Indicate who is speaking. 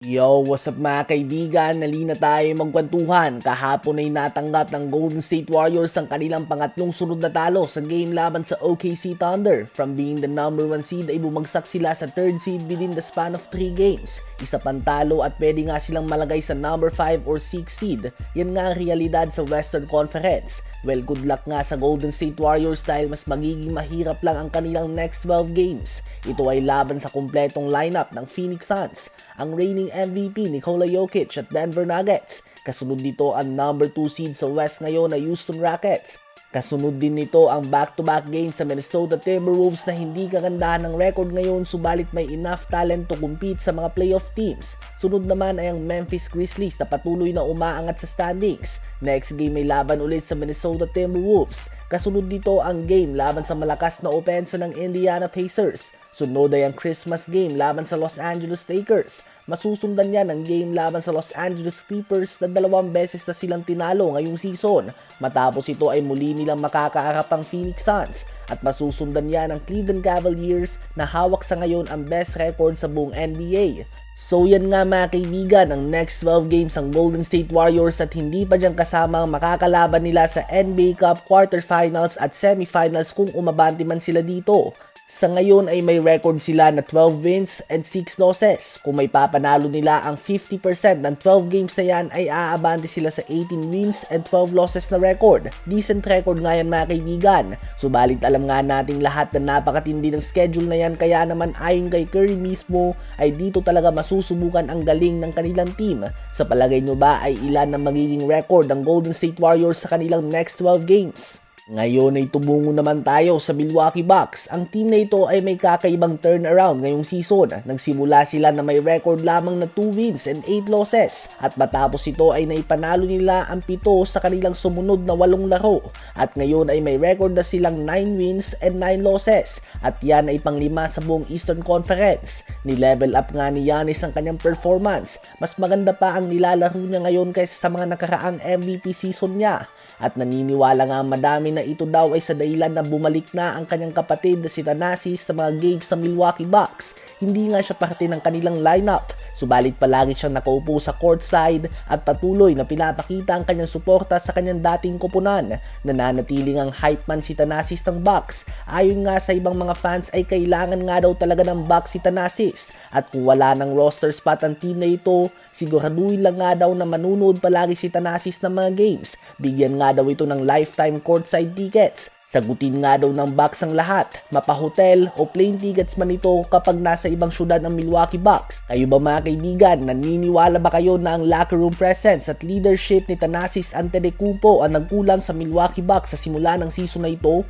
Speaker 1: Yo, what's up mga kaibigan? Nalina tayo magkwentuhan. Kahapon ay natanggap ng Golden State Warriors ang kanilang pangatlong sunod na talo sa game laban sa OKC Thunder. From being the number one seed ay bumagsak sila sa third seed within the span of 3 games. Isa pang talo at pwede nga silang malagay sa number 5 or 6 seed. Yan nga ang realidad sa Western Conference. Well, good luck nga sa Golden State Warriors dahil mas magiging mahirap lang ang kanilang next 12 games. Ito ay laban sa kumpletong lineup ng Phoenix Suns, ang reigning MVP Nikola Jokic at Denver Nuggets. Kasunod nito ang number 2 seed sa West ngayon na Houston Rockets. Kasunod din nito ang back-to-back games sa Minnesota Timberwolves na hindi kagandahan ng record ngayon subalit may enough talent to compete sa mga playoff teams. Sunod naman ay ang Memphis Grizzlies na patuloy na umaangat sa standings. Next game may laban ulit sa Minnesota Timberwolves. Kasunod dito ang game laban sa malakas na opensa ng Indiana Pacers. Sunod ay ang Christmas game laban sa Los Angeles Lakers. Masusundan yan ang game laban sa Los Angeles Clippers na dalawang beses na silang tinalo ngayong season. Matapos ito ay muli nilang makakaharap ang Phoenix Suns at masusundan yan ang Cleveland Cavaliers na hawak sa ngayon ang best record sa buong NBA. So yan nga mga kaibigan, ang next 12 games ang Golden State Warriors at hindi pa dyan kasama ang makakalaban nila sa NBA Cup quarterfinals at semifinals kung umabante man sila dito. Sa ngayon ay may record sila na 12 wins and 6 losses. Kung may papanalo nila ang 50% ng 12 games na yan ay aabante sila sa 18 wins and 12 losses na record. Decent record nga yan mga kaibigan. Subalit alam nga nating lahat na napakatindi ng schedule na yan kaya naman ayon kay Curry mismo ay dito talaga masusubukan ang galing ng kanilang team. Sa palagay nyo ba ay ilan ang magiging record ng Golden State Warriors sa kanilang next 12 games? Ngayon ay tumungo naman tayo sa Milwaukee Bucks. Ang team na ito ay may kakaibang turnaround ngayong season. Nagsimula sila na may record lamang na 2 wins and 8 losses. At matapos ito ay naipanalo nila ang pito sa kanilang sumunod na walong laro. At ngayon ay may record na silang 9 wins and 9 losses. At yan ay panglima sa buong Eastern Conference. Ni-level up nga ni Giannis ang kanyang performance. Mas maganda pa ang nilalaro niya ngayon kaysa sa mga nakaraang MVP season niya at naniniwala nga madami na ito daw ay sa dahilan na bumalik na ang kanyang kapatid na si Thanasis sa mga games sa Milwaukee Bucks. Hindi nga siya parte ng kanilang lineup, subalit palagi siyang nakaupo sa courtside at patuloy na pinapakita ang kanyang suporta sa kanyang dating kupunan. Nananatiling ang hype man si Thanasis ng Bucks. Ayon nga sa ibang mga fans ay kailangan nga daw talaga ng Bucks si Thanasis at kung wala ng roster spot ang team na ito, siguraduhin lang nga daw na manunood palagi si Thanasis ng mga games. Bigyan nga daw ito ng lifetime courtside tickets. Sagutin nga daw ng Bucks ang lahat, mapahotel o plane tickets man ito kapag nasa ibang syudad ng Milwaukee Bucks. Kayo ba mga kaibigan, naniniwala ba kayo na ang locker room presence at leadership ni Thanasis Antetokounmpo ang nagkulang sa Milwaukee Bucks sa simula ng season na ito?